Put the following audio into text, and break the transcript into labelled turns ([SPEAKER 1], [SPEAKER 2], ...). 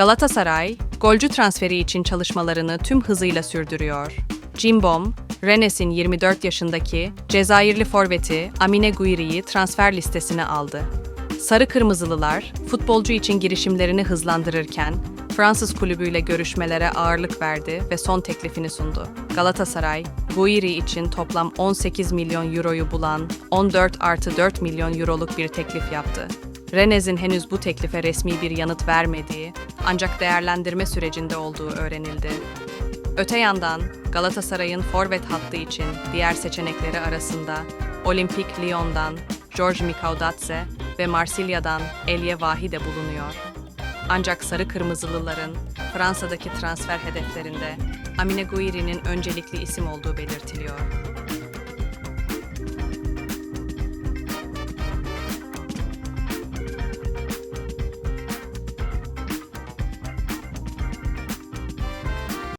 [SPEAKER 1] Galatasaray, golcü transferi için çalışmalarını tüm hızıyla sürdürüyor. Cimbom, Rennes'in 24 yaşındaki Cezayirli forveti Amine Guiri'yi transfer listesine aldı. Sarı Kırmızılılar, futbolcu için girişimlerini hızlandırırken, Fransız kulübüyle görüşmelere ağırlık verdi ve son teklifini sundu. Galatasaray, Guiri için toplam 18 milyon euroyu bulan 14 artı 4 milyon euroluk bir teklif yaptı. Rennes'in henüz bu teklife resmi bir yanıt vermediği, ancak değerlendirme sürecinde olduğu öğrenildi. Öte yandan Galatasaray'ın forvet hattı için diğer seçenekleri arasında Olimpik Lyon'dan George Mikaudatse ve Marsilya'dan Elie Vahide bulunuyor. Ancak Sarı Kırmızılıların Fransa'daki transfer hedeflerinde Amine Guiri'nin öncelikli isim olduğu belirtiliyor.